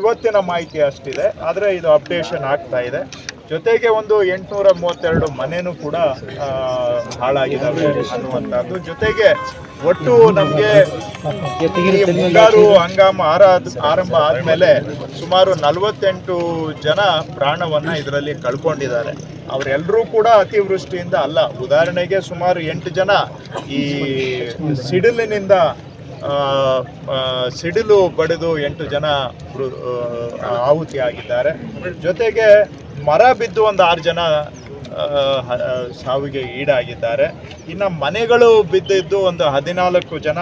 ಇವತ್ತಿನ ಮಾಹಿತಿ ಅಷ್ಟಿದೆ, ಆದರೆ ಇದು ಅಪ್ಡೇಷನ್ ಆಗ್ತಾ ಇದೆ. ಜೊತೆಗೆ ಒಂದು ಎಂಟುನೂರ ಮೂವತ್ತೆರಡು ಮನೆನೂ ಕೂಡ ಹಾಳಾಗಿದ್ದಾವೆ ಅನ್ನುವಂಥದ್ದು. ಜೊತೆಗೆ ಒಟ್ಟು ನಮಗೆ ಮುಂಗಾರು ಹಂಗಾಮ ಆರಾದ ಆರಂಭ ಆದಮೇಲೆ ಸುಮಾರು ನಲವತ್ತೆಂಟು ಜನ ಪ್ರಾಣವನ್ನ ಇದರಲ್ಲಿ ಕಳ್ಕೊಂಡಿದ್ದಾರೆ. ಅವರೆಲ್ಲರೂ ಕೂಡ ಅತಿವೃಷ್ಟಿಯಿಂದ ಅಲ್ಲ, ಉದಾಹರಣೆಗೆ ಸುಮಾರು ಎಂಟು ಜನ ಈ ಸಿಡಿಲಿನಿಂದ ಸಿಡಿಲು ಬಡಿದು ಎಂಟು ಜನ ಆಹುತಿ ಆಗಿದ್ದಾರೆ ಜೊತೆಗೆ ಮರ ಬಿದ್ದು ಒಂದು ಆರು ಜನ ಸಾವಿಗೆ ಈಡಾಗಿದ್ದಾರೆ. ಇನ್ನು ಮನೆಗಳು ಬಿದ್ದಿದ್ದು ಒಂದು ಹದಿನಾಲ್ಕು ಜನ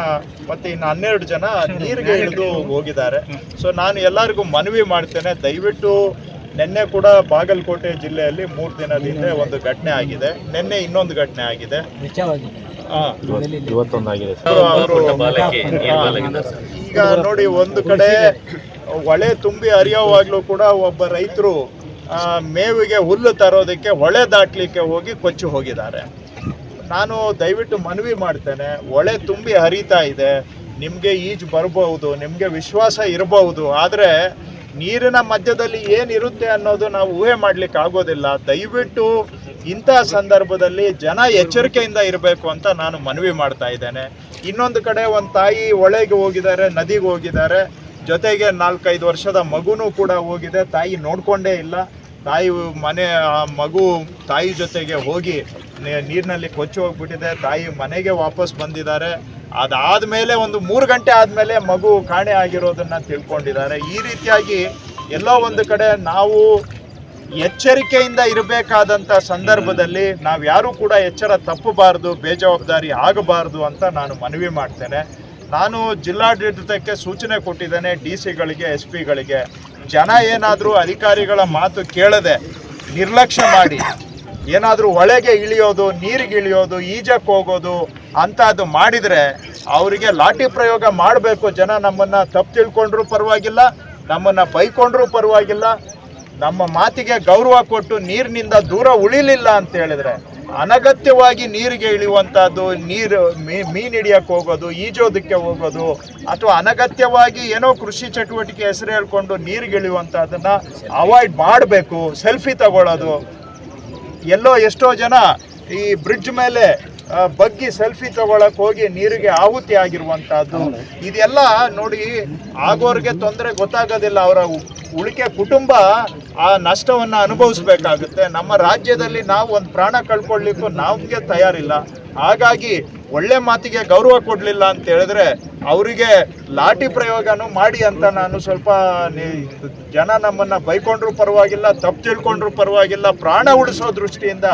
ಮತ್ತು ಇನ್ನು ಹನ್ನೆರಡು ಜನ ನೀರಿಗೆ ಇಳಿದು ಹೋಗಿದ್ದಾರೆ. ಸೊ ನಾನು ಎಲ್ಲರಿಗೂ ಮನವಿ ಮಾಡ್ತೇನೆ. ದಯವಿಟ್ಟು ನಿನ್ನೆ ಕೂಡ ಬಾಗಲಕೋಟೆ ಜಿಲ್ಲೆಯಲ್ಲಿ ಮೂರು ದಿನದಿಂದ ಒಂದು ಘಟನೆ ಆಗಿದೆ. ನಿನ್ನೆ ಇನ್ನೊಂದು ಘಟನೆ ಆಗಿದೆ. ಇವತ್ತೊಂದಾಗಿದೆ. ಅವರು ಈಗ ನೋಡಿ ಒಂದು ಕಡೆ ಹೊಳೆ ತುಂಬಿ ಹರಿಯೋವಾಗ್ಲೂ ಕೂಡ ಒಬ್ಬ ರೈತರು ಮೇವಿಗೆ ಹುಲ್ಲು ತರೋದಕ್ಕೆ ಹೊಳೆ ದಾಟ್ಲಿಕ್ಕೆ ಹೋಗಿ ಕೊಚ್ಚಿ ಹೋಗಿದ್ದಾರೆ. ನಾನು ದಯವಿಟ್ಟು ಮನವಿ ಮಾಡ್ತೇನೆ ಹೊಳೆ ತುಂಬಿ ಹರಿತಾ ಇದೆ ನಿಮಗೆ ಈಜು ಬರಬಹುದು ನಿಮಗೆ ವಿಶ್ವಾಸ ಇರಬಹುದು ಆದರೆ ನೀರಿನ ಮಧ್ಯದಲ್ಲಿ ಏನಿರುತ್ತೆ ಅನ್ನೋದು ನಾವು ಊಹೆ ಮಾಡ್ಲಿಕ್ಕೆ ಆಗೋದಿಲ್ಲ. ದಯವಿಟ್ಟು ಇಂಥ ಸಂದರ್ಭದಲ್ಲಿ ಜನ ಎಚ್ಚರಿಕೆಯಿಂದ ಇರಬೇಕು ಅಂತ ನಾನು ಮನವಿ ಮಾಡ್ತಾ ಇದ್ದೇನೆ. ಇನ್ನೊಂದು ಕಡೆ ಒಂದು ತಾಯಿ ಹೊಳೆಗೆ ಹೋಗಿದ್ದಾರೆ, ನದಿಗೆ ಹೋಗಿದ್ದಾರೆ. ಜೊತೆಗೆ ನಾಲ್ಕೈದು ವರ್ಷದ ಮಗುನೂ ಕೂಡ ಹೋಗಿದೆ. ತಾಯಿ ನೋಡಿಕೊಂಡೇ ಇಲ್ಲ. ತಾಯಿ ಮನೆ, ಆ ಮಗು ತಾಯಿ ಜೊತೆಗೆ ಹೋಗಿ ನೀರಿನಲ್ಲಿ ಕೊಚ್ಚಿ ಹೋಗ್ಬಿಟ್ಟಿದೆ. ತಾಯಿ ಮನೆಗೆ ವಾಪಸ್ ಬಂದಿದ್ದಾರೆ. ಅದಾದಮೇಲೆ ಒಂದು ಮೂರು ಗಂಟೆ ಆದಮೇಲೆ ಮಗು ಕಾಣೆ ಆಗಿರೋದನ್ನ ತಿಳ್ಕೊಂಡಿದ್ದಾರೆ. ಈ ರೀತಿಯಾಗಿ ಎಲ್ಲೋ ಒಂದು ಕಡೆ ನಾವು ಎಚ್ಚರಿಕೆಯಿಂದ ಇರಬೇಕಾದಂಥ ಸಂದರ್ಭದಲ್ಲಿ ನಾವು ಯಾರೂ ಕೂಡ ಎಚ್ಚರ ತಪ್ಪಬಾರದು, ಬೇಜವಾಬ್ದಾರಿ ಆಗಬಾರದು ಅಂತ ನಾನು ಮನವಿ ಮಾಡ್ತೇನೆ. ನಾನು ಜಿಲ್ಲಾಡಳಿತಕ್ಕೆ ಸೂಚನೆ ಕೊಟ್ಟಿದ್ದೇನೆ ಡಿ ಸಿಗಳಿಗೆ ಎಸ್ ಪಿಗಳಿಗೆ ಜನ ಏನಾದರೂ ಅಧಿಕಾರಿಗಳ ಮಾತು ಕೇಳದೆ ನಿರ್ಲಕ್ಷ್ಯ ಮಾಡಿ ಏನಾದರೂ ಒಳಗೆ ಇಳಿಯೋದು, ನೀರಿಗೆ ಇಳಿಯೋದು ಈಜಕ್ಕೆ ಹೋಗೋದು, ಅಂಥದ್ದು ಮಾಡಿದರೆ ಅವರಿಗೆ ಲಾಠಿ ಪ್ರಯೋಗ ಮಾಡಬೇಕು ಜನ ನಮ್ಮನ್ನು. ತಪ್ಪು ತಿಳ್ಕೊಂಡ್ರೂ ಪರವಾಗಿಲ್ಲ, ನಮ್ಮನ್ನು ಬೈಕೊಂಡ್ರೂ ಪರವಾಗಿಲ್ಲ. ನಮ್ಮ ಮಾತಿಗೆ ಗೌರವ ಕೊಟ್ಟು ನೀರಿನಿಂದ ದೂರ ಉಳಿಲಿಲ್ಲ ಅಂತ ಹೇಳಿದ್ರೆ ಅನಗತ್ಯವಾಗಿ ನೀರಿಗೆ ಇಳಿಯುವಂಥದ್ದು, ನೀರು ಮೀನು ಹಿಡಿಯಕ್ಕೆ ಹೋಗೋದು, ಈಜೋದಕ್ಕೆ ಹೋಗೋದು, ಅಥವಾ ಅನಗತ್ಯವಾಗಿ ಏನೋ ಕೃಷಿ ಚಟುವಟಿಕೆ ಹೆಸರು ಹೇಳ್ಕೊಂಡು ನೀರಿಗೆ ಇಳಿಯುವಂಥದ್ದನ್ನು ಅವಾಯ್ಡ್ ಮಾಡಬೇಕು ಸೆಲ್ಫಿ ತಗೊಳ್ಳೋದು ಎಲ್ಲೋ ಎಷ್ಟೋ ಜನ ಈ ಬ್ರಿಡ್ಜ್ ಮೇಲೆ ಬಗ್ಗಿ ಸೆಲ್ಫಿ ತಗೊಳಕ್ ಹೋಗಿ ನೀರಿಗೆ ಆಹುತಿ ಆಗಿರುವಂತಹದ್ದು. ಇದೆಲ್ಲ ನೋಡಿ ಆಗೋರ್ಗೆ ತೊಂದರೆ ಗೊತ್ತಾಗೋದಿಲ್ಲ. ಅವರ ಉಳಿಕೆ ಕುಟುಂಬ ಆ ನಷ್ಟವನ್ನ ಅನುಭವಿಸ್ಬೇಕಾಗುತ್ತೆ. ನಮ್ಮ ರಾಜ್ಯದಲ್ಲಿ ನಾವು ಒಂದು ಪ್ರಾಣ ಕಳ್ಕೊಳ್ಳಿಕ್ಕೂ ನಮಗೆ ತಯಾರಿಲ್ಲ. ಹಾಗಾಗಿ ಒಳ್ಳೆ ಮಾತಿಗೆ ಗೌರವ ಕೊಡಲಿಲ್ಲ ಅಂತ ಹೇಳಿದ್ರೆ ಅವರಿಗೆ ಲಾಠಿ ಪ್ರಯೋಗನೂ ಮಾಡಿ ಅಂತ ನಾನು ಸ್ವಲ್ಪ ಜನ ನಮ್ಮನ್ನ ಬೈಕೊಂಡ್ರು ಪರವಾಗಿಲ್ಲ, ತಪ್ಪು ತಿಳ್ಕೊಂಡ್ರು ಪರವಾಗಿಲ್ಲ, ಪ್ರಾಣ ಉಳಿಸೋ ದೃಷ್ಟಿಯಿಂದ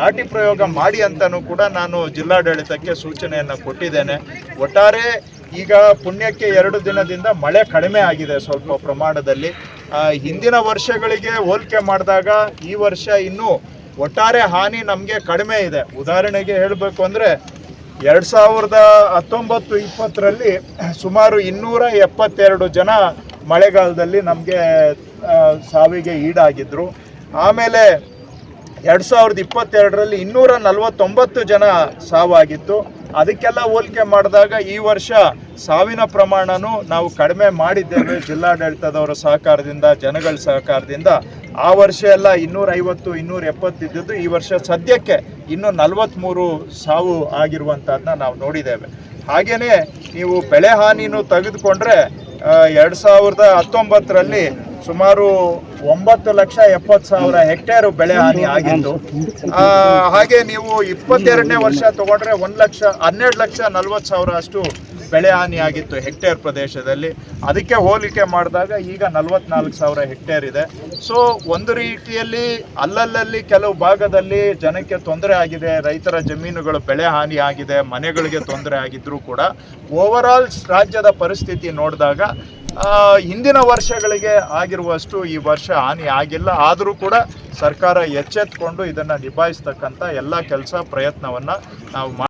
ಲಾಠಿ ಪ್ರಯೋಗ ಮಾಡಿ ಅಂತಲೂ ಕೂಡ ನಾನು ಜಿಲ್ಲಾಡಳಿತಕ್ಕೆ ಸೂಚನೆಯನ್ನು ಕೊಟ್ಟಿದ್ದೇನೆ. ಒಟ್ಟಾರೆ ಈಗ ಪುಣ್ಯಕ್ಕೆ ಎರಡು ದಿನದಿಂದ ಮಳೆ ಕಡಿಮೆ ಆಗಿದೆ ಸ್ವಲ್ಪ ಪ್ರಮಾಣದಲ್ಲಿ. ಹಿಂದಿನ ವರ್ಷಗಳಿಗೆ ಹೋಲಿಕೆ ಮಾಡಿದಾಗ ಈ ವರ್ಷ ಇನ್ನೂ ಒಟ್ಟಾರೆ ಹಾನಿ ನಮಗೆ ಕಡಿಮೆ ಇದೆ. ಉದಾಹರಣೆಗೆ ಹೇಳಬೇಕು ಅಂದರೆ ಎರಡು ಸಾವಿರದ ಹತ್ತೊಂಬತ್ತು ಇಪ್ಪತ್ತರಲ್ಲಿ ಸುಮಾರು ಇನ್ನೂರ ಎಪ್ಪತ್ತೆರಡು ಜನ ಮಳೆಗಾಲದಲ್ಲಿ ನಮಗೆ ಸಾವಿಗೆ ಈಡಾಗಿದ್ದರು ಆಮೇಲೆ ಎರಡು ಸಾವಿರದ ಇಪ್ಪತ್ತೆರಡರಲ್ಲಿ ಇನ್ನೂರ ನಲವತ್ತೊಂಬತ್ತು ಜನ ಸಾವಾಗಿತ್ತು. ಅದಕ್ಕೆಲ್ಲ ಹೋಲಿಕೆ ಮಾಡಿದಾಗ ಈ ವರ್ಷ ಸಾವಿನ ಪ್ರಮಾಣನೂ ನಾವು ಕಡಿಮೆ ಮಾಡಿದ್ದೇವೆ. ಜಿಲ್ಲಾಡಳಿತದವರ ಸಹಕಾರದಿಂದ, ಜನಗಳ ಸಹಕಾರದಿಂದ. ಆ ವರ್ಷ ಎಲ್ಲ ಇನ್ನೂರೈವತ್ತು ಇನ್ನೂರ ಎಪ್ಪತ್ತಿದ್ದದ್ದು ಈ ವರ್ಷ ಸದ್ಯಕ್ಕೆ ಇನ್ನೂ ನಲವತ್ತ್ಮೂರು ಸಾವು ಆಗಿರುವಂಥದ್ದನ್ನ ನಾವು ನೋಡಿದ್ದೇವೆ. ಹಾಗೆಯೇ ನೀವು ಬೆಳೆ ಹಾನಿನೂ ತೆಗೆದುಕೊಂಡ್ರೆ ಎರಡು ಸಾವಿರದ ಹತ್ತೊಂಬತ್ತರಲ್ಲಿ ಸುಮಾರು ಒಂಬತ್ತು ಲಕ್ಷ ಎಪ್ಪತ್ತು ಸಾವಿರ ಹೆಕ್ಟೇರ್ ಬೆಳೆ ಹಾನಿ ಆಗಿತ್ತು. ಆ, ಹಾಗೆ ನೀವು ಇಪ್ಪತ್ತೆರಡನೇ ವರ್ಷ ತಗೊಂಡ್ರೆ ಒಂದು ಲಕ್ಷ ಹನ್ನೆರಡು ಲಕ್ಷ ನಲ್ವತ್ತು ಸಾವಿರ ಅಷ್ಟು ಬೆಳೆ ಹಾನಿಯಾಗಿತ್ತು ಹೆಕ್ಟೇರ್ ಪ್ರದೇಶದಲ್ಲಿ. ಅದಕ್ಕೆ ಹೋಲಿಕೆ ಮಾಡಿದಾಗ ಈಗ ನಲವತ್ನಾಲ್ಕು ಸಾವಿರ ಹೆಕ್ಟೇರ್ ಇದೆ. ಸೊ ಒಂದು ರೀತಿಯಲ್ಲಿ ಅಲ್ಲಲ್ಲಲ್ಲಿ ಕೆಲವು ಭಾಗದಲ್ಲಿ ಜನಕ್ಕೆ ತೊಂದರೆ ಆಗಿದೆ. ರೈತರ ಜಮೀನುಗಳು ಬೆಳೆ ಹಾನಿ ಆಗಿದೆ. ಮನೆಗಳಿಗೆ ತೊಂದರೆ ಆಗಿದ್ರೂ ಕೂಡ ಓವರಾಲ್ ರಾಜ್ಯದ ಪರಿಸ್ಥಿತಿ ನೋಡಿದಾಗ ಹಿಂದಿನ ವರ್ಷಗಳಿಗೆ ಆಗಿರುವಷ್ಟು ಈ ವರ್ಷ ಹಾನಿ ಆಗಿಲ್ಲ. ಆದರೂ ಕೂಡ ಸರ್ಕಾರ ಎಚ್ಚೆತ್ಕೊಂಡು ಇದನ್ನು ನಿಭಾಯಿಸ್ತಕ್ಕಂಥ ಎಲ್ಲ ಕೆಲಸ ಪ್ರಯತ್ನವನ್ನು ನಾವು